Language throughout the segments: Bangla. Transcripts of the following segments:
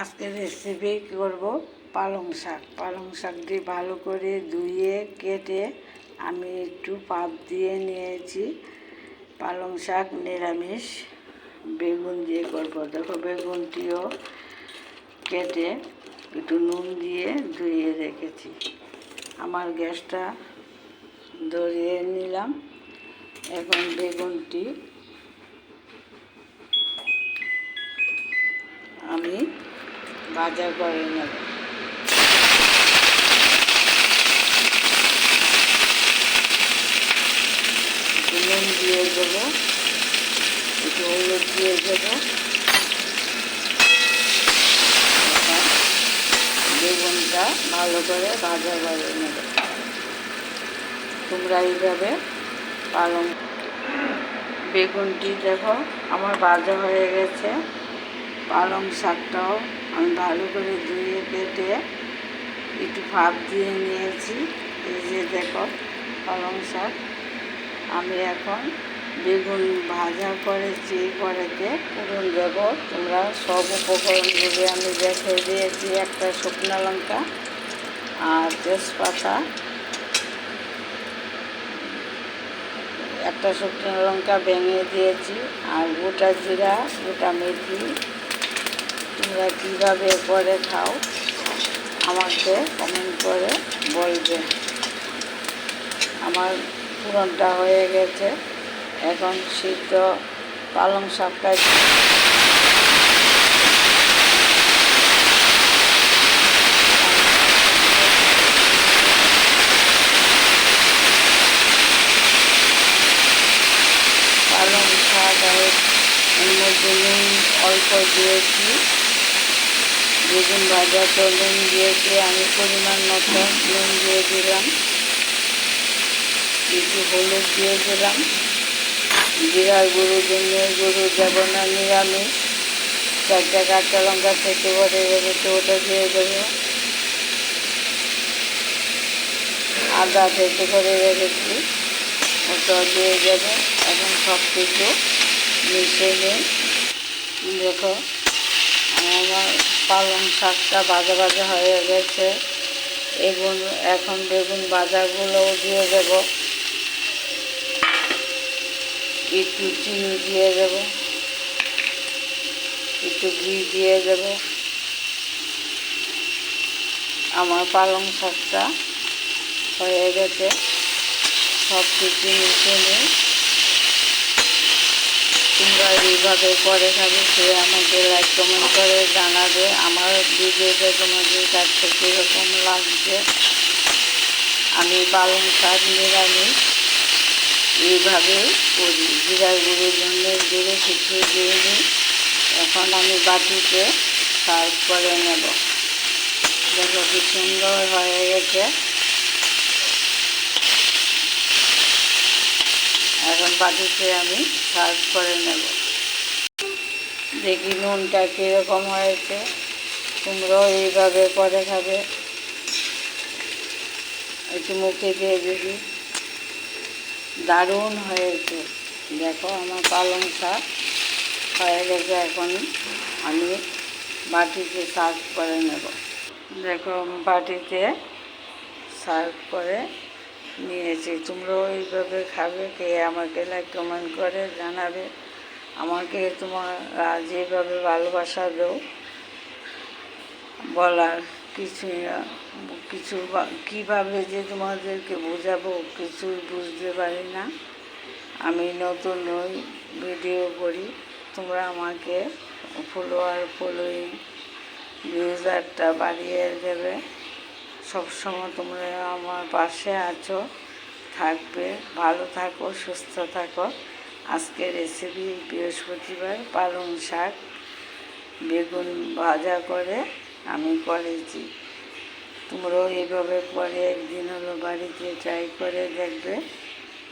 আজকে রেসিপি করব? পালং শাক। পালং শাকটি ভালো করে ধুয়ে, কেটে আমি একটু পাপ দিয়ে নিয়েছি। পালং শাক নিরামিষ। বেগুন দিয়ে করব। দেখো বেগুনটিও কেটে একটু নুন দিয়ে ধুয়ে রেখেছি। আমার গ্যাসটা ধরিয়ে নিলাম। এখন বেগুনটি ভাজা করে নেব। নুন দিয়ে দেবো, একটু হলুদ দিয়ে দেবো। বেগুনটা ভালো করে ভাজা করে নেব। তোমরা এইভাবে পালং বেগুনটি দেখো, আমার ভাজা হয়ে গেছে। পালং শাকটাও আমি ভালো করে ধুয়ে কেটে একটু ভাপ দিয়ে নিয়েছি। এই যে দেখো, পালং শাক। আমি এখন বেগুন ভাজা করেছি করেতে পুরন দেবো। তোমরা সব উপকরণগুলি আমি দেখে দিয়েছি। একটা শুকনো লঙ্কা আর তেজপাতা। একটা শুকনো লঙ্কা ভেঙে দিয়েছি। আর গোটা জিরা, গোটা মেথি তোমরা কীভাবে করে খাও, আমাকে কমেন্ট করে বলবে। আমার পুরনটা হয়ে গেছে। এখন সিদ্ধ পালং শাকটা পালং শাক আর অল্প দিয়েছি। বেগুন ভাজা তো নুন দিয়েছি, আমি পরিমাণ মতো নুন দিয়ে দিলাম। কিছু হলুদ দিয়ে দিলাম। জিরার গুঁড়ো, ধনিয়ার গুঁড়ো দেবো না নিরামিষ। চারটা কাঁচা লঙ্কা থেকে পরে রেখেছে ওটা দিয়ে দেবো। আদা থেকে করে রেখেছি ওটা দিয়ে যাবে এখন সব কিছু মিশিয়ে নিই। দেখো, আমার পালং শাকটা ভাজা ভাজা হয়ে গেছে এগুন এখন বেগুন ভাজাগুলোও দিয়ে দেব। একটু চিনি দিয়ে দেব। একটু ঘি দিয়ে দেব। আমার পালং শাকটা হয়ে গেছে। সব কিছু নিই তোমরা এইভাবে করে খাবে সে আমাকে লাইক কমেন্ট করে জানাবে। আমার ভিডিওটা তোমাদের কাছে কীরকম লাগছে? আমি পালং শাক নিরামিষ। এইভাবে করি। জিরার গুঁড়ো ধনের গুঁড়ো কিছু দিয়ে নিই এখন আমি বাটিতে সার্ভ করে নেব। দেখো কি সুন্দর হয়ে গেছে। এখন বাটিতে আমি সার্ভ করে নেব। দেখি নুনটা কীরকম হয়েছে। তোমরাও এইভাবে করে খাবে। একটু মুখে দিয়ে দিবি দারুণ হয়েছে। দেখো আমার পালং শাক হয়ে গেছে এখন। আমি বাটিতে সার্ভ করে নেব। দেখো বাটিতে সার্ভ করে নিয়েছি তোমরাও এইভাবে খাবে, কে আমাকে লাইক কমেন্ট করে, জানাবে। আমাকে তোমার যেভাবে ভালোবাসা দেও, বলার কিছু কিছু কীভাবে যে তোমাদেরকে বোঝাবো, কিছুই বুঝতে পারি না। আমি নতুন ওই ভিডিও করি। তোমরা আমাকে ফলোয়ার ফলোয়িং ভিউজারটা বাড়িয়ে দেবে। সবসময় তোমরা আমার পাশে আছো, থাকবে, ভালো থাকো, সুস্থ থাকো। আজকে রেসিপি বৃহস্পতিবার, পালং শাক, বেগুন ভাজা করে আমি করেছি। তোমরাও এইভাবে পরে একদিন হলো বাড়িতে ট্রাই করে দেখবে।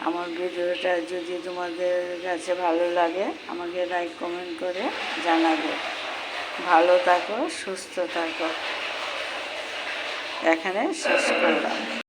আমার ভিডিওটা যদি তোমাদের কাছে ভালো লাগে, আমাকে লাইক কমেন্ট করে জানাবে। ভালো থাকো, সুস্থ থাকো। এখানে শেষ করলাম।